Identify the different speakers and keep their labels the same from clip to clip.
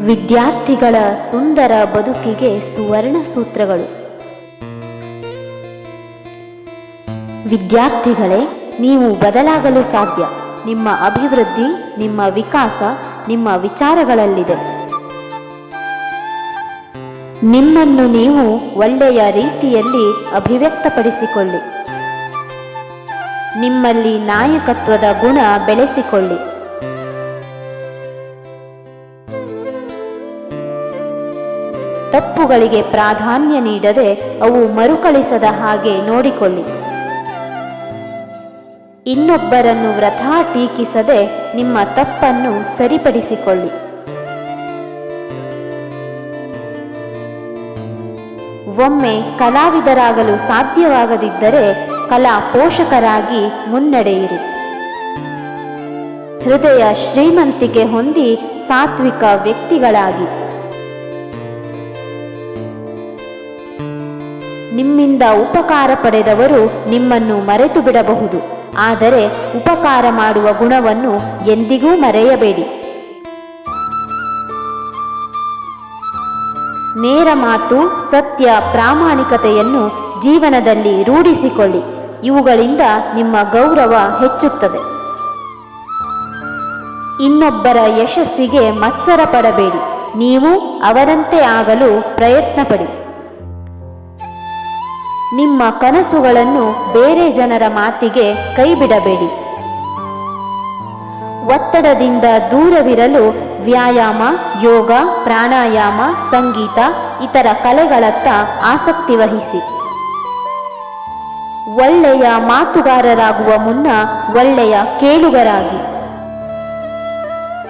Speaker 1: ವಿದ್ಯಾರ್ಥಿಗಳ ಸುಂದರ ಬದುಕಿಗೆ ಸುವರ್ಣ ಸೂತ್ರಗಳು. ವಿದ್ಯಾರ್ಥಿಗಳೇ, ನೀವು ಬದಲಾಗಲು ಸಾಧ್ಯ. ನಿಮ್ಮ ಅಭಿವೃದ್ಧಿ, ನಿಮ್ಮ ವಿಕಾಸ, ನಿಮ್ಮ ವಿಚಾರಗಳಲ್ಲಿದೆ. ನಿಮ್ಮನ್ನು ನೀವು ಒಳ್ಳೆಯ ರೀತಿಯಲ್ಲಿ ಅಭಿವ್ಯಕ್ತಪಡಿಸಿಕೊಳ್ಳಿ. ನಿಮ್ಮಲ್ಲಿ ನಾಯಕತ್ವದ ಗುಣ ಬೆಳೆಸಿಕೊಳ್ಳಿ. ತಪ್ಪುಗಳಿಗೆ ಪ್ರಾಧಾನ್ಯ ನೀಡದೆ ಅವು ಮರುಕಳಿಸದ ಹಾಗೆ ನೋಡಿಕೊಳ್ಳಿ. ಇನ್ನೊಬ್ಬರನ್ನು ವ್ರಥಾ ಟೀಕಿಸದೆ ನಿಮ್ಮ ತಪ್ಪನ್ನು ಸರಿಪಡಿಸಿಕೊಳ್ಳಿ. ಒಮ್ಮೆ ಕಲಾವಿದರಾಗಲು ಸಾಧ್ಯವಾಗದಿದ್ದರೆ ಕಲಾ ಪೋಷಕರಾಗಿ ಮುನ್ನಡೆಯಿರಿ. ಹೃದಯ ಶ್ರೀಮಂತಿಕೆ ಹೊಂದಿ ಸಾತ್ವಿಕ ವ್ಯಕ್ತಿಗಳಾಗಿ. ನಿಮ್ಮಿಂದ ಉಪಕಾರ ಪಡೆದವರು ನಿಮ್ಮನ್ನು ಮರೆತು ಬಿಡಬಹುದು. ಆದರೆ ಉಪಕಾರ ಮಾಡುವ ಗುಣವನ್ನು ಎಂದಿಗೂ ಮರೆಯಬೇಡಿ. ನೇರ ಮಾತು, ಸತ್ಯ, ಪ್ರಾಮಾಣಿಕತೆಯನ್ನು ಜೀವನದಲ್ಲಿ ರೂಢಿಸಿಕೊಳ್ಳಿ. ಇವುಗಳಿಂದ ನಿಮ್ಮ ಗೌರವ ಹೆಚ್ಚುತ್ತದೆ. ಇನ್ನೊಬ್ಬರ ಯಶಸ್ಸಿಗೆ ಮತ್ಸರ ಪಡಬೇಡಿ. ನೀವು ಅವರಂತೆ ಆಗಲು ಪ್ರಯತ್ನ ಪಡಿ ನಿಮ್ಮ ಕನಸುಗಳನ್ನು ಬೇರೆ ಜನರ ಮಾತಿಗೆ ಕೈಬಿಡಬೇಡಿ. ಒತ್ತಡದಿಂದ ದೂರವಿರಲು ವ್ಯಾಯಾಮ, ಯೋಗ, ಪ್ರಾಣಾಯಾಮ, ಸಂಗೀತ, ಇತರ ಕಲೆಗಳತ್ತ ಆಸಕ್ತಿ ವಹಿಸಿ. ಒಳ್ಳೆಯ ಮಾತುಗಾರರಾಗುವ ಮುನ್ನ ಒಳ್ಳೆಯ ಕೇಳುಗರಾಗಿ.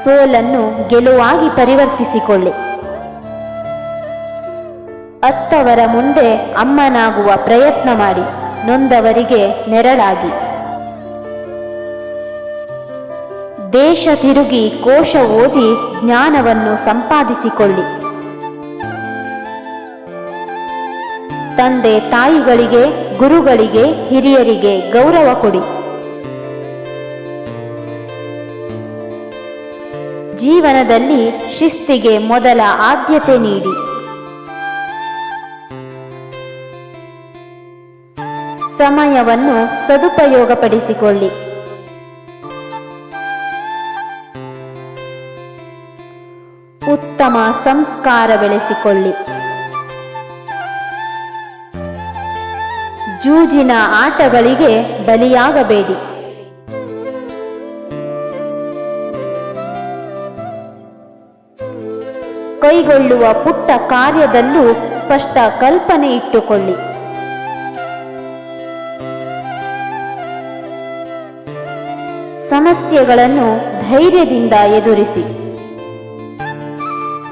Speaker 1: ಸೋಲನ್ನು ಗೆಲುವಾಗಿ ಪರಿವರ್ತಿಸಿಕೊಳ್ಳಿ. ಅತ್ತವರ ಮುಂದೆ ಅಮ್ಮನಾಗುವ ಪ್ರಯತ್ನ ಮಾಡಿ, ನೊಂದವರಿಗೆ ನೆರಳಾಗಿ. ದೇಶ ತಿರುಗಿ ಕೋಶ ಓದಿ ಜ್ಞಾನವನ್ನು ಸಂಪಾದಿಸಿಕೊಳ್ಳಿ. ತಂದೆ ತಾಯಿಗಳಿಗೆ, ಗುರುಗಳಿಗೆ, ಹಿರಿಯರಿಗೆ ಗೌರವ ಕೊಡಿ. ಜೀವನದಲ್ಲಿ ಶಿಸ್ತಿಗೆ ಮೊದಲ ಆದ್ಯತೆ ನೀಡಿ. ಸಮಯವನ್ನು ಸದುಪಯೋಗಪಡಿಸಿಕೊಳ್ಳಿ. ಉತ್ತಮ ಸಂಸ್ಕಾರ ಬೆಳೆಸಿಕೊಳ್ಳಿ ಜೂಜಿನ ಆಟಗಳಿಗೆ ಬಲಿಯಾಗಬೇಡಿ. ಕೈಗೊಳ್ಳುವ ಪುಟ್ಟ ಕಾರ್ಯದಲ್ಲೂ ಸ್ಪಷ್ಟ ಕಲ್ಪನೆ ಇಟ್ಟುಕೊಳ್ಳಿ. ಸಮಸ್ಯೆಗಳನ್ನು ಧೈರ್ಯದಿಂದ ಎದುರಿಸಿ.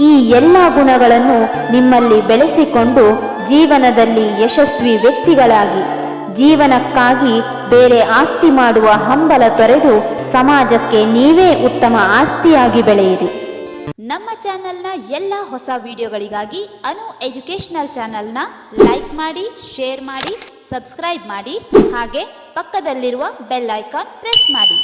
Speaker 1: ಈ ಎಲ್ಲ ಗುಣಗಳನ್ನು ನಿಮ್ಮಲ್ಲಿ ಬೆಳೆಸಿಕೊಂಡು ಜೀವನದಲ್ಲಿ ಯಶಸ್ವಿ ವ್ಯಕ್ತಿಗಳಾಗಿ, ಜೀವನಕ್ಕಾಗಿ ಬೇರೆ ಆಸ್ತಿ ಮಾಡುವ ಹಂಬಲ ತೊರೆದು ಸಮಾಜಕ್ಕೆ ನೀವೇ ಉತ್ತಮ ಆಸ್ತಿಯಾಗಿ ಬೆಳೆಯಿರಿ.
Speaker 2: ನಮ್ಮ ಚಾನೆಲ್ನ ಎಲ್ಲ ಹೊಸ ವಿಡಿಯೋಗಳಿಗಾಗಿ ಅನು ಎಜುಕೇಶನಲ್ ಚಾನೆಲ್ನ ಲೈಕ್ ಮಾಡಿ, ಶೇರ್ ಮಾಡಿ, ಸಬ್ಸ್ಕ್ರೈಬ್ ಮಾಡಿ, ಹಾಗೆ ಪಕ್ಕದಲ್ಲಿರುವ ಬೆಲ್ ಐಕಾನ್ ಪ್ರೆಸ್ ಮಾಡಿ.